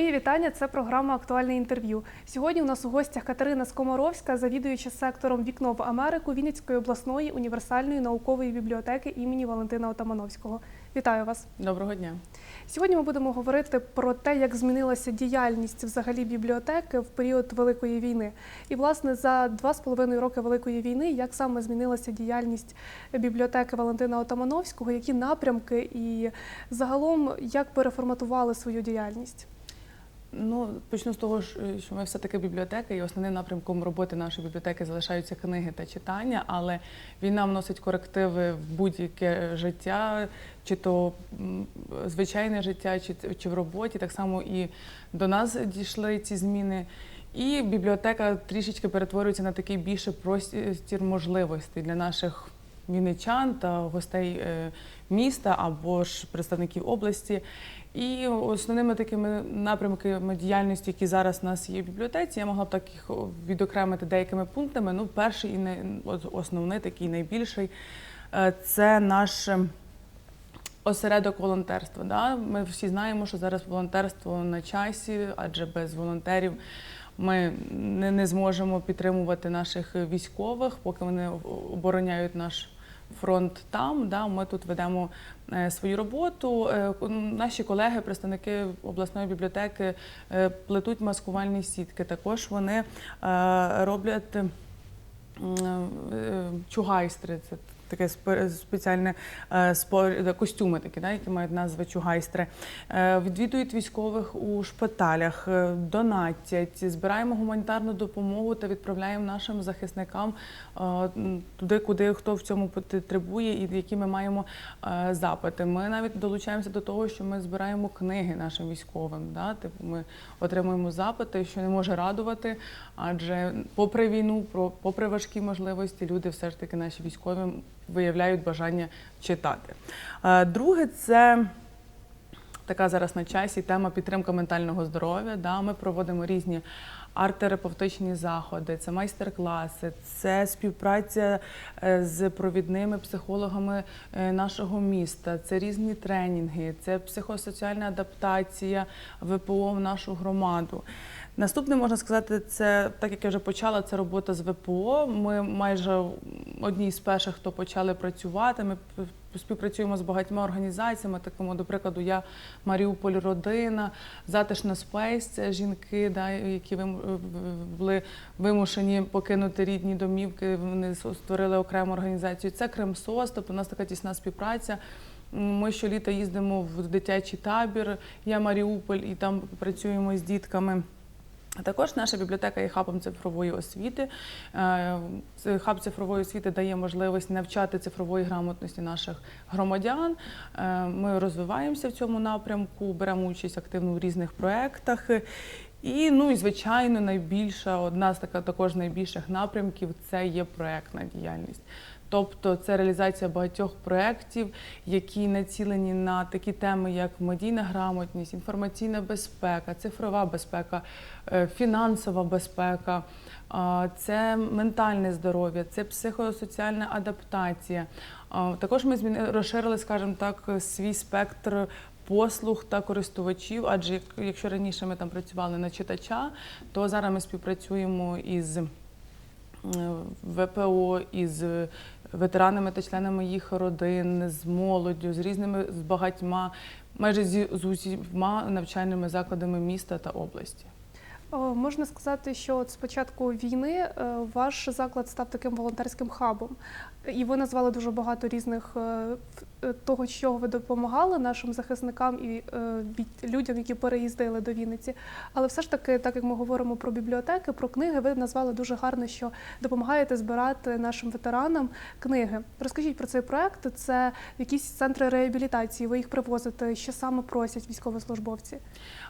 Мої вітання. Це програма Актуальне інтерв'ю. Сьогодні у нас у гостях Катерина Скоморовська, завідуюча сектором Вікно в Америку Вінницької обласної універсальної наукової бібліотеки імені Валентина Отамановського. Вітаю вас. Доброго дня. Сьогодні ми будемо говорити про те, як змінилася діяльність взагалі бібліотеки в період Великої війни. І, власне, за два з половиною роки Великої війни, як саме змінилася діяльність бібліотеки Валентина Отамановського, які напрямки і загалом як переформатували свою діяльність? Ну почну з того, що ми все таки бібліотека, і основним напрямком роботи нашої бібліотеки залишаються книги та читання, але війна вносить корективи в будь-яке життя, чи то звичайне життя, чи, чи в роботі. Так само і до нас дійшли ці зміни. І бібліотека трішечки перетворюється на такий більше простір можливостей для наших вінничан та гостей е, міста або ж представників області. І основними такими напрямками діяльності, які зараз у нас є в бібліотеці, я могла б так їх відокремити деякими пунктами. Ну, перший і не основний, такий найбільший е, це наш е, осередок волонтерства. Да? Ми всі знаємо, що зараз волонтерство на часі, адже без волонтерів. Ми не, не зможемо підтримувати наших військових, поки вони обороняють наш фронт там. Да, ми тут ведемо е, свою роботу. Е, Наші колеги, представники обласної бібліотеки, е, плетуть маскувальні сітки. Також вони роблять чугайстри. Це таке спе- спеціальне е, спор- костюми, такі, да, які мають назву чугайстри. Е, Відвідують військових у шпиталях, е, донатять, збираємо гуманітарну допомогу та відправляємо нашим захисникам е, туди, куди хто в цьому потребує, і які ми маємо е, запити. Ми навіть долучаємося до того, що ми збираємо книги нашим військовим. Да? Типу ми отримуємо запити, що не може радувати, адже попри війну, попри важкі можливості, люди все ж таки наші військові виявляють бажання читати. Е, Друге, це така зараз на часі тема підтримка ментального здоров'я. Да, ми проводимо різні арт-терапевтичні заходи, це майстер-класи, це співпраця е, з провідними психологами е, нашого міста, це різні тренінги, це психосоціальна адаптація ВПО в нашу громаду. Наступне можна сказати, це так як я вже почала, це робота з ВПО. Ми майже одні з перших, хто почали працювати. Ми співпрацюємо з багатьма організаціями. Такому, до прикладу, я Маріуполь Родина, Затишна Спейс, це жінки, да, які були вимушені покинути рідні домівки. Вони створили окрему організацію. Це Кремсос, тобто у нас така тісна співпраця. Ми щоліта їздимо в дитячий табір. Я Маріуполь, і там працюємо з дітками. А Також наша бібліотека є хабом цифрової освіти. Е, Хаб цифрової освіти дає можливість навчати цифрової грамотності наших громадян. Е, Ми розвиваємося в цьому напрямку, беремо участь активно в різних проєктах. І, ну і звичайно, найбільша, одна з така також найбільших напрямків це є проєктна діяльність. Тобто це реалізація багатьох проєктів, які націлені на такі теми, як медійна грамотність, інформаційна безпека, цифрова безпека, е, фінансова безпека, це ментальне здоров'я, це психосоціальна адаптація. Також ми зміни розширили, скажімо так, свій спектр. Послуг та користувачів, адже якщо раніше ми там працювали на читача, то зараз ми співпрацюємо із е, ВПО, із ветеранами та членами їх родин, з молоддю, з різними з багатьма, майже зі- з усіма навчальними закладами міста та області. О, Можна сказати, що от з початку війни е, ваш заклад став таким волонтерським хабом, і ви назвали дуже багато різних е, е, того, що ви допомагали нашим захисникам і е, людям, які переїздили до Вінниці. Але все ж таки, так як ми говоримо про бібліотеки, про книги, ви назвали дуже гарно, що допомагаєте збирати нашим ветеранам книги. Розкажіть про цей проект. Це якісь центри реабілітації. Ви їх привозите. Що саме просять військовослужбовці?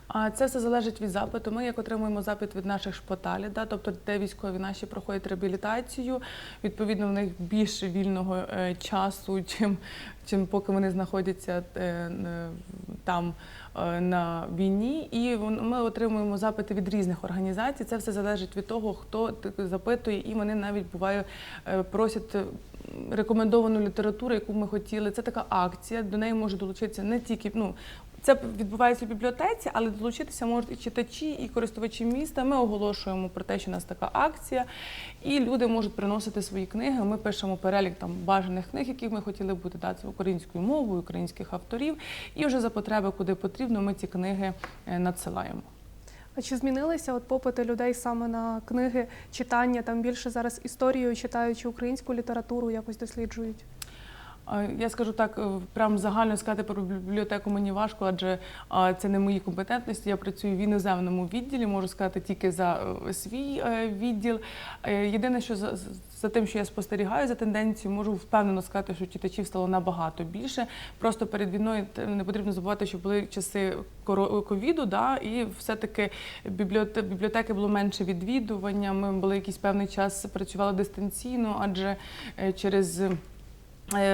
А це все залежить від запиту. Ми як отримуємо запит від наших шпиталів, да, тобто де військові наші проходять реабілітацію. Відповідно, в них більше вільного е, часу, чим, чим поки вони знаходяться е, там е, на війні. І ми отримуємо запити від різних організацій. Це все залежить від того, хто запитує, і вони навіть буває просять. Рекомендовану літературу, яку ми хотіли, це така акція. До неї може долучитися не тільки ну Це відбувається в бібліотеці, але долучитися можуть і читачі, і користувачі міста. Ми оголошуємо про те, що у нас така акція, і люди можуть приносити свої книги. Ми пишемо перелік там бажаних книг, які ми хотіли бути дати українською мовою, українських авторів. І вже за потреби, куди потрібно, ми ці книги е, надсилаємо. А чи змінилися от попити людей саме на книги, читання? Там більше зараз історію читаючи українську літературу, якось досліджують? Я скажу так, е, прям загально сказати про бібліотеку мені важко, адже це не мої компетентності. Я працюю в іноземному відділі, можу сказати тільки за е, свій е, відділ. Єдине, що за, за тим, що я спостерігаю за тенденцією, можу впевнено сказати, що читачів стало набагато більше. Просто перед війною не потрібно забувати, що були часи ковіду, да, і все-таки бібліоте- бібліотеки було менше відвідування. Ми були якийсь певний час працювали дистанційно, адже через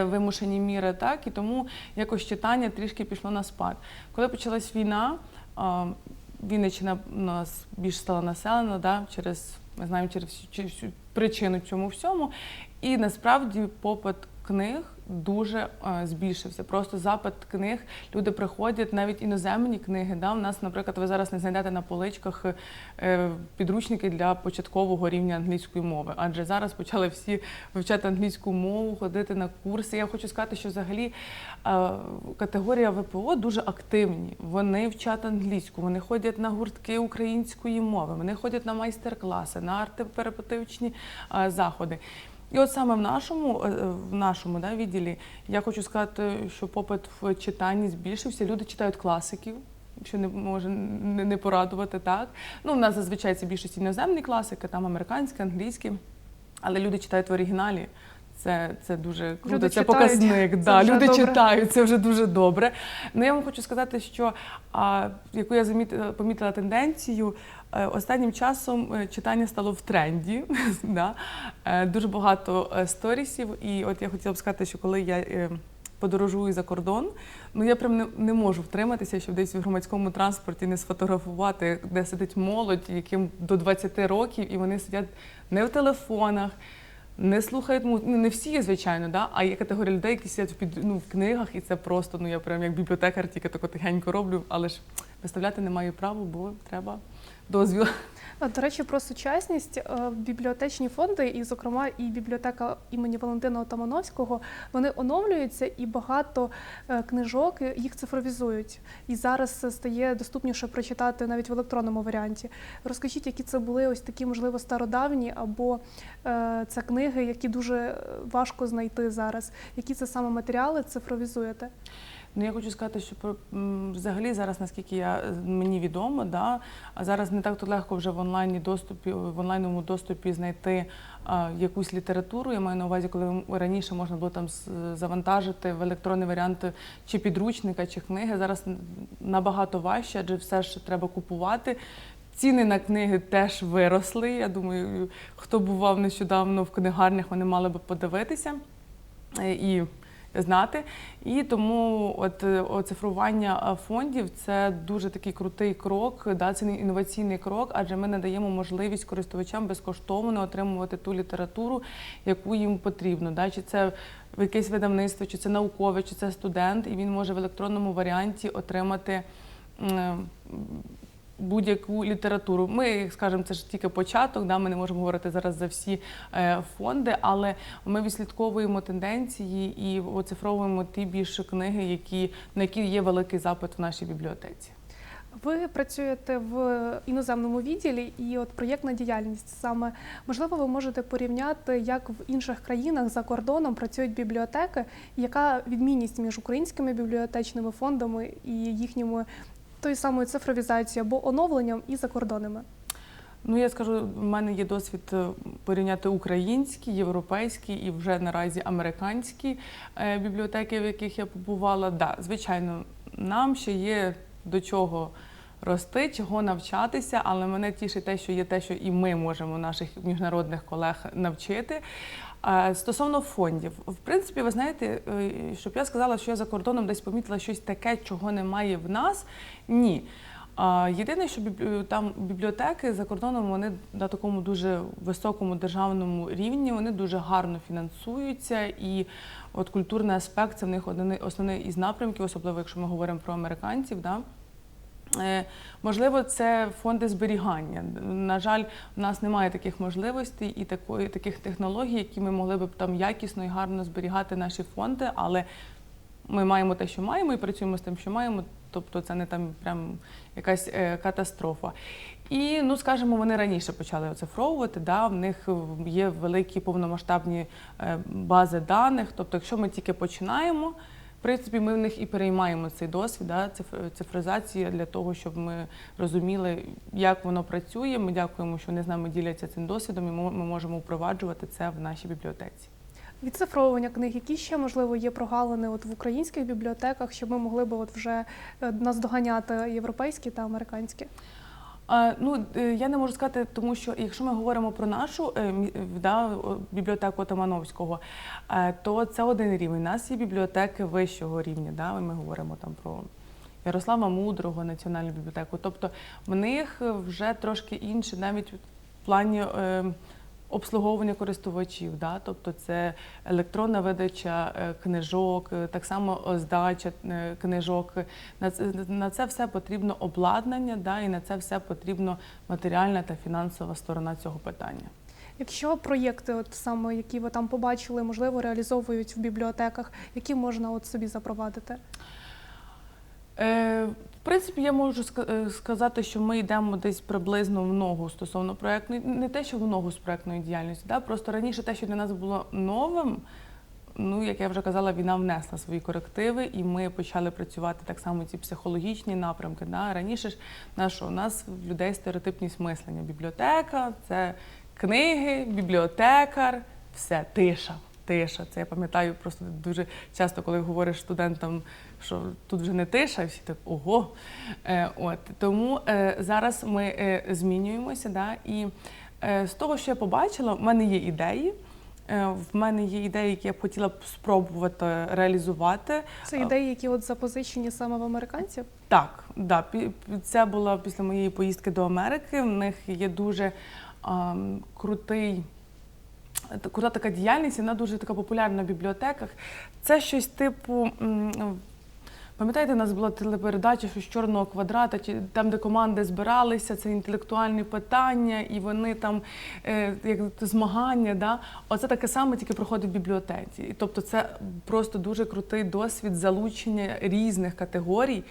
вимушені міри, так і тому якось читання трішки пішло на спад. Коли почалась війна, Вінниччина у нас більш стала населена, да, через ми знаємо через всю, через всю причину цьому всьому. І насправді попит книг дуже е, збільшився. Просто запит книг. Люди приходять, навіть іноземні книги. Да? У нас, наприклад, ви зараз не знайдете на поличках е, підручники для початкового рівня англійської мови. Адже зараз почали всі вивчати англійську мову, ходити на курси. Я хочу сказати, що взагалі е, категорія ВПО дуже активні. Вони вчать англійську, вони ходять на гуртки української мови, вони ходять на майстер-класи, на артитерапевтичні е, заходи. І от саме в нашому, е, в нашому да, відділі я хочу сказати, що попит в читанні збільшився. Люди читають класиків, що не може не, не порадувати так. Ну, у нас зазвичай це більшість іноземні класики, там американські, англійські, але люди читають в оригіналі. Це, це дуже круто, Люди це читають. показник. Це да, люди добре. читають, це вже дуже добре. Ну я вам хочу сказати, що а, яку я помітила тенденцію, е, останнім часом е, читання стало в тренді. да. Е, Дуже багато е, сторісів. І от я хотіла б сказати, що коли я е, подорожую за кордон, ну я прям не, не можу втриматися, щоб десь в громадському транспорті не сфотографувати, де сидить молодь, яким до 20 років, і вони сидять не в телефонах. Не слухають музику, ну не всі, звичайно, да? а є категорія людей, які сидять під, ну, в книгах, і це просто, ну я прям як бібліотекар тільки тако тихенько роблю, але ж виставляти не маю права, бо треба дозвіл. До речі, про сучасність Е, бібліотечні фонди, і, зокрема, і бібліотека імені Валентина Отамановського, вони оновлюються і багато е, книжок е, їх цифровізують. І зараз стає доступніше прочитати навіть в електронному варіанті. Розкажіть, які це були ось такі, можливо, стародавні, або е, це книги, які дуже е, важко знайти зараз. Які це саме матеріали цифровізуєте? Ну я хочу сказати, що взагалі зараз, наскільки я мені відомо, да, зараз не так то легко вже в онлайні доступі, в онлайному доступі знайти а, якусь літературу. Я маю на увазі, коли раніше можна було там завантажити в електронний варіант чи підручника, чи книги. Зараз набагато важче, адже все ж треба купувати. Ціни на книги теж виросли. Я думаю, хто бував нещодавно в книгарнях, вони мали би подивитися. Е, І знати. І тому от е, оцифрування е, фондів це дуже такий крутий крок, да, це інноваційний крок, адже ми надаємо можливість користувачам безкоштовно отримувати ту літературу, яку їм потрібно. Да, чи це якесь видавництво, чи це наукове, чи це студент, і він може в електронному варіанті отримати. Будь-яку літературу. Ми, скажімо, це ж тільки початок, да, ми не можемо говорити зараз за всі е, фонди, але ми відслідковуємо тенденції і оцифровуємо ті більше книги, які, на які є великий запит в нашій бібліотеці. Ви працюєте в іноземному відділі, і от проєктна діяльність саме можливо, ви можете порівняти, як в інших країнах за кордоном працюють бібліотеки, яка відмінність між українськими бібліотечними фондами і їхніми тою самою цифровізацією або оновленням і закордонними. Ну, я скажу, в мене є досвід е, порівняти українські, європейські і вже наразі американські е, бібліотеки, в яких я побувала. Да, звичайно, нам ще є до чого рости, чого навчатися, але мене тішить те, що є те, що і ми можемо наших міжнародних колег навчити. Е, Стосовно фондів, в принципі, ви знаєте, е, щоб я сказала, що я за кордоном десь помітила щось таке, чого немає в нас. Ні. Єдине, що біблі- там бібліотеки за кордоном вони на такому дуже високому державному рівні, вони дуже гарно фінансуються, і от культурний аспект це в них один основний із напрямків, особливо якщо ми говоримо про американців. Да? Е, Можливо, це фонди зберігання. На жаль, у нас немає таких можливостей і такої таких технологій, які ми могли б там якісно і гарно зберігати наші фонди, але ми маємо те, що маємо, і працюємо з тим, що маємо. Тобто це не там прям якась е, катастрофа. І ну скажімо, вони раніше почали оцифровувати. Да, в них є великі повномасштабні е, бази даних. Тобто, якщо ми тільки починаємо, в принципі, ми в них і переймаємо цей досвід, да, циф- цифризації для того, щоб ми розуміли, як воно працює. Ми дякуємо, що вони з нами діляться цим досвідом, і ми ми можемо впроваджувати це в нашій бібліотеці. Відцифровування книг, які ще можливо є прогалини от в українських бібліотеках, щоб ми могли би от вже е, наздоганяти європейські та американські. Ну, е, я не можу сказати, тому що якщо ми говоримо про нашу е, е, да, бібліотеку Тамановського, то це один рівень. У нас є бібліотеки вищого рівня. Да? Ми говоримо там про Ярослава Мудрого, Національну бібліотеку. Тобто в них вже трошки інше, навіть в плані. Обслуговування користувачів, да? тобто це електронна видача е, книжок, е, так само здача е, книжок. На це, на це все потрібно обладнання, да? і на це все потрібно матеріальна та фінансова сторона цього питання. Якщо проєкти, от саме які ви там побачили, можливо, реалізовують в бібліотеках, які можна от собі запровадити? Принципі, я можу е, сказати, що ми йдемо десь приблизно в ногу стосовно проєктної, не те, що в ногу з проєктної діяльності. Да? Просто раніше те, що для нас було новим, ну, як я вже казала, війна внесла свої корективи, і ми почали працювати так само ці психологічні напрямки. Да? Раніше ж на що? у нас в людей стереотипність мислення. Бібліотека, це книги, бібліотекар, все, тиша. Тиша. Це я пам'ятаю просто дуже часто, коли говориш студентам, що тут вже не тиша, і всі так ого. Е, от тому е, зараз ми е, змінюємося. Да? І е, з того, що я побачила, в мене є ідеї. Е, в мене є ідеї, які я б хотіла б спробувати реалізувати. Це ідеї, які от запозичені саме в американців. Так, да, це було після моєї поїздки до Америки. В них є дуже ам, крутий. Та- Крута така діяльність, вона дуже така популярна в бібліотеках. Це щось типу. Пам'ятаєте, у нас була телепередача щось чорного квадрата, там, де команди збиралися, це інтелектуальні питання, і вони там е, як змагання. Да? Оце таке саме тільки проходить в бібліотеці. Тобто, це просто дуже крутий досвід залучення різних категорій.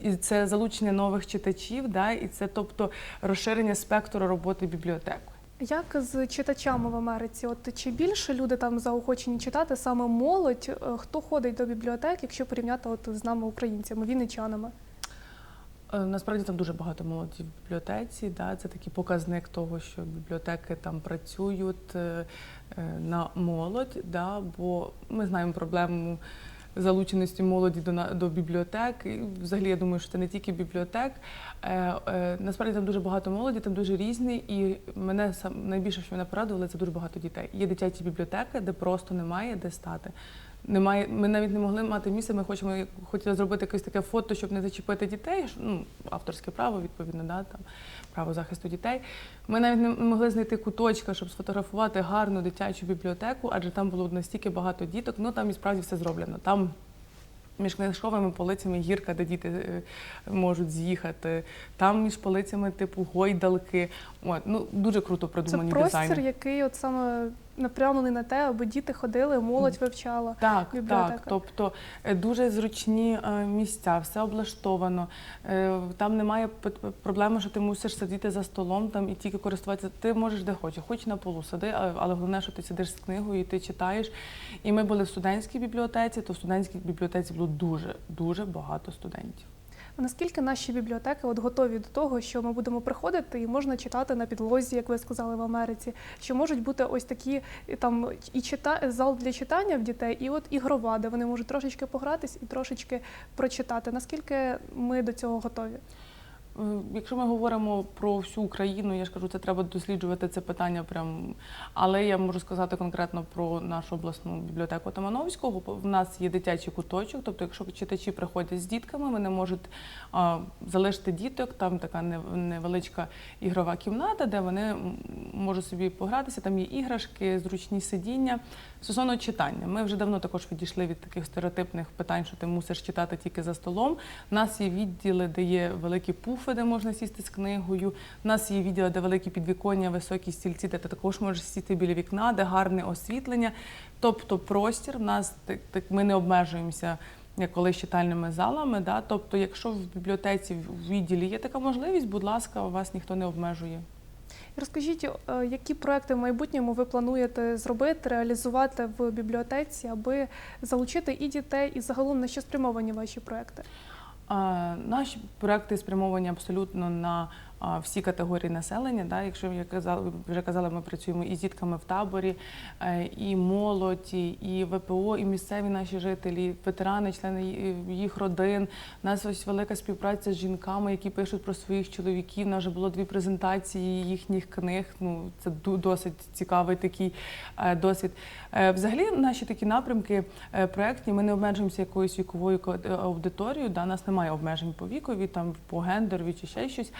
І це залучення нових читачів, да? і це тобто розширення спектру роботи бібліотек. Як з читачами в Америці? От чи більше люди там заохочені читати саме молодь? Е, Хто ходить до бібліотек, якщо порівняти от з нами, українцями, вінничанами? Е, Насправді там дуже багато молоді в бібліотеці. Да? Це такий показник того, що бібліотеки там працюють е, на молодь, да? бо ми знаємо проблему залученості молоді до, до бібліотек. І взагалі я думаю, що це не тільки бібліотек. Е, е, Насправді там дуже багато молоді, там дуже різні. І мене сам найбільше, що мене порадувало, це дуже багато дітей. Є дитячі бібліотеки, де просто немає де стати. Немає, ми навіть не могли мати місце. Ми хочемо хотіли зробити якесь таке фото, щоб не зачепити дітей. Ну, авторське право, відповідно, да, там право захисту дітей. Ми навіть не могли знайти куточка, щоб сфотографувати гарну дитячу бібліотеку, адже там було настільки багато діток. Ну там і справді все зроблено. Там між книжковими полицями гірка, де діти е, можуть з'їхати. Там між полицями, типу, гойдалки. От, ну дуже круто Це продумані простір, дизайни. який от саме напрямлений на те, аби діти ходили, молодь вивчала. Так, бібліотека. так. Тобто е, дуже зручні е, місця, все облаштовано. Е, Там немає проблеми, що ти мусиш сидіти за столом там і тільки користуватися. Ти можеш де хочеш, хоч на полу сиди, але головне, що ти сидиш з книгою і ти читаєш. І ми були в студентській бібліотеці, то в студентській бібліотеці було дуже дуже багато студентів. Наскільки наші бібліотеки от готові до того, що ми будемо приходити і можна читати на підлозі, як ви сказали в Америці, що можуть бути ось такі там і чита зал для читання в дітей, і от ігрова, де вони можуть трошечки погратись і трошечки прочитати. Наскільки ми до цього готові? Е, Якщо ми говоримо про всю Україну, я ж кажу, це треба досліджувати це питання прям. Але я можу сказати конкретно про нашу обласну бібліотеку Тамановського. В нас є дитячий куточок. Тобто, якщо читачі приходять з дітками, вони можуть а, залишити діток. Там така невеличка ігрова кімната, де вони можуть собі погратися. Там є іграшки, зручні сидіння. Стосовно читання, ми вже давно також відійшли від таких стереотипних питань, що ти мусиш читати тільки за столом. У нас є відділи, де є великі пуфи, де можна сісти з книгою. У нас є відділи, де великі підвіконня, високі стільці, де ти також можеш сісти біля вікна, де гарне освітлення. Тобто простір в нас так, так ми не обмежуємося. Як колись читальними залами, да? тобто, якщо в бібліотеці в відділі є така можливість, будь ласка, вас ніхто не обмежує. Розкажіть, е, які проекти в майбутньому ви плануєте зробити, реалізувати в бібліотеці, аби залучити і дітей, і загалом на що спрямовані ваші проекти? Наші проекти спрямовані абсолютно на всі категорії населення. Да? Якщо я казала, вже казали, ми працюємо і з дітками в таборі, е, і молодь, і ВПО, і місцеві наші жителі, ветерани, члени їх родин. У нас ось велика співпраця з жінками, які пишуть про своїх чоловіків. У нас вже було дві презентації їхніх книг. Ну це досить цікавий такий е, досвід. Е, Взагалі, наші такі напрямки проектні, ми не обмежуємося якоюсь віковою аудиторією. Да, нас немає обмежень по вікові, там по гендерові чи ще щось.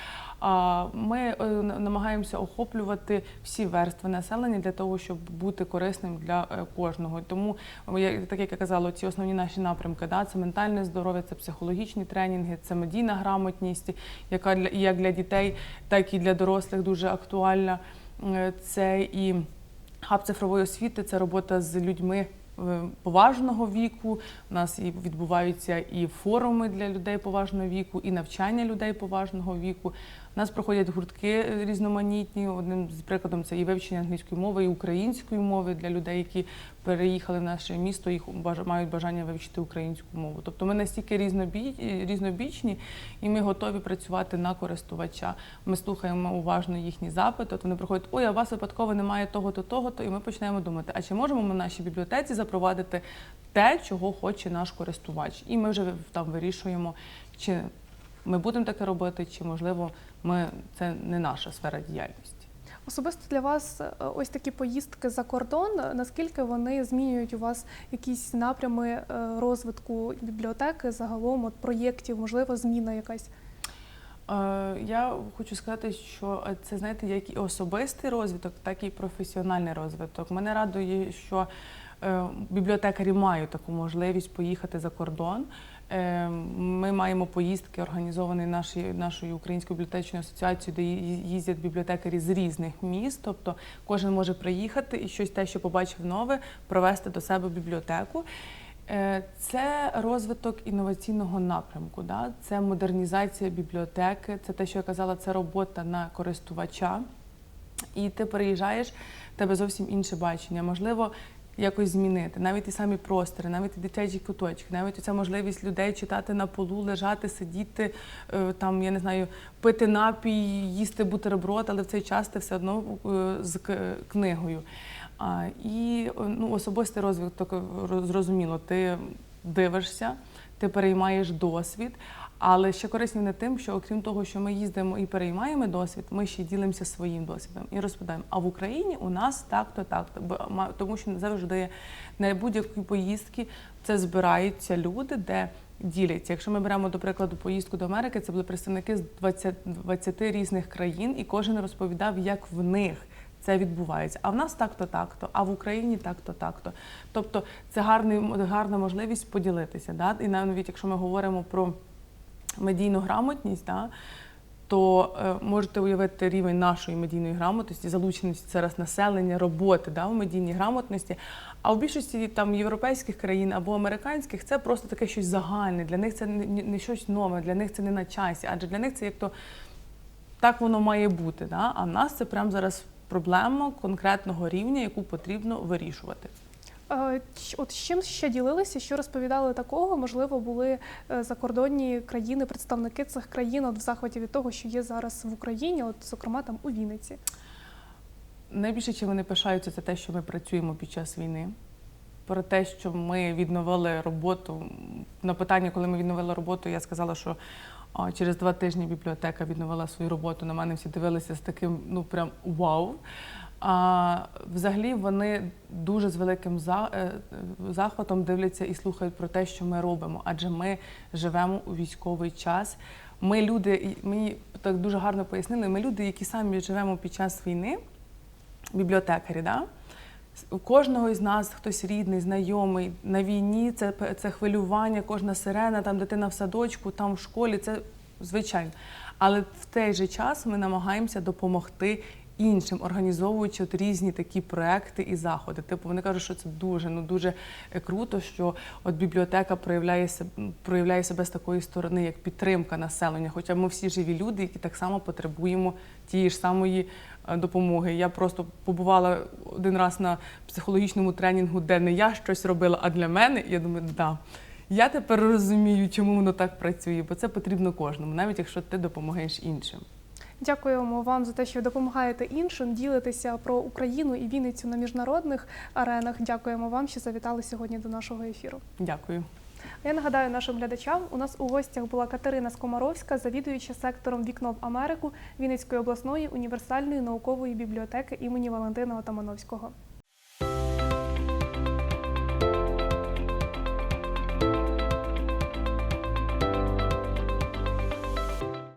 Ми е, намагаємося охоплювати всі верстви населення для того, щоб бути корисним для е, кожного. Тому, так як я казала, ці основні наші напрямки, да, це ментальне здоров'я, це психологічні тренінги, це медійна грамотність, яка для як для дітей, так і для дорослих дуже актуальна. Е, Це і Хаб цифрової освіти це робота з людьми поважного віку. У нас і відбуваються і форуми для людей поважного віку, і навчання людей поважного віку. У нас проходять гуртки е, різноманітні. Одним з прикладом це і вивчення англійської мови, і української мови для людей, які переїхали в наше місто баж- мають бажання вивчити українську мову. Тобто ми настільки різнобі- різнобічні, і ми готові працювати на користувача. Ми слухаємо уважно їхні запити. От вони приходять, ой, а у вас випадково немає того-то, того-то, і ми починаємо думати, а чи можемо ми в нашій бібліотеці запровадити те, чого хоче наш користувач? І ми вже там вирішуємо, чи ми будемо таке робити, чи можливо ми це не наша сфера діяльності. Особисто для вас е, ось такі поїздки за кордон, е, наскільки вони змінюють у вас якісь напрями е, розвитку бібліотеки, загалом от проєктів, можливо, зміна якась? Я хочу сказати, що це знаєте, як і особистий розвиток, так і професіональний розвиток. Мене радує, що бібліотекарі мають таку можливість поїхати за кордон. Е, Ми маємо поїздки, організовані нашою, нашою українською бібліотечною асоціацією, де їздять бібліотекарі з різних міст. Тобто кожен може приїхати і щось те, що побачив нове, провести до себе бібліотеку. Е, Це розвиток інноваційного напрямку, да? це модернізація бібліотеки, це те, що я казала, це робота на користувача. І ти переїжджаєш, в тебе зовсім інше бачення. Можливо, якось змінити. Навіть ті самі простори, навіть і дитячі куточки, навіть ця можливість людей читати на полу, лежати, сидіти, е, там, я не знаю, пити напій, їсти бутерброд, але в цей час ти все одно е, з книгою. І е, ну, особистий розвиток, зрозуміло, ти дивишся, ти переймаєш досвід. Але ще корисні не тим, що окрім того, що ми їздимо і переймаємо досвід, ми ще ділимося своїм досвідом і розповідаємо. А в Україні у нас так-то, так-то. Тому що завжди на будь-які поїздки це збираються люди, де діляться. Якщо ми беремо до прикладу поїздку до Америки, це були представники з 20, 20 різних країн, і кожен розповідав, як в них. Це відбувається. А в нас так-то, так-то, а в Україні так-то, так-то. Тобто це гарний, гарна можливість поділитися. Да? І навіть якщо ми говоримо про медійну грамотність, да, то е, можете уявити рівень нашої медійної грамотності, залученості зараз населення, роботи да, в медійній грамотності. А в більшості там європейських країн або американських це просто таке щось загальне. Для них це не, не- щось нове, для них це не на часі, адже для них це як то так воно має бути. Да? А в нас це прямо зараз проблема конкретного рівня, яку потрібно вирішувати. Е, От з чим ще ділилися, що розповідали такого? Можливо, були е, закордонні країни, представники цих країн от в захваті від того, що є зараз в Україні, от зокрема там у Вінниці. Найбільше, чим вони пишаються, це те, що ми працюємо під час війни. Про те, що ми відновили роботу. На питання, коли ми відновили роботу, я сказала, що через два тижні бібліотека відновила свою роботу. На мене всі дивилися з таким, ну прям вау. А взагалі вони дуже з великим е, захватом дивляться і слухають про те, що ми робимо, адже ми живемо у військовий час. Ми люди, мені так дуже гарно пояснили. Ми люди, які самі живемо під час війни, бібліотекарі, да? У кожного із нас хтось рідний, знайомий на війні, це, це хвилювання, кожна сирена, там дитина в садочку, там в школі, це звичайно. Але в той же час ми намагаємося допомогти іншим, організовуючи от різні такі проекти і заходи. Типу вони кажуть, що це дуже ну дуже е, круто, що от бібліотека проявляє себе, проявляє себе з такої сторони, як підтримка населення. Хоча ми всі живі люди, які так само потребуємо тієї ж самої е, допомоги. Я просто побувала один раз на психологічному тренінгу, де не я щось робила, а для мене. І я думаю, да. Я тепер розумію, чому воно так працює, бо це потрібно кожному, навіть якщо ти допомагаєш іншим. Дякуємо вам за те, що допомагаєте іншим, ділитися про Україну і Вінницю на міжнародних аренах. Дякуємо вам, що завітали сьогодні до нашого ефіру. Дякую. Я нагадаю нашим глядачам, у нас у гостях була Катерина Скомаровська, завідуюча сектором Вікно в Америку Вінницької обласної універсальної наукової бібліотеки імені Валентина Отамановського.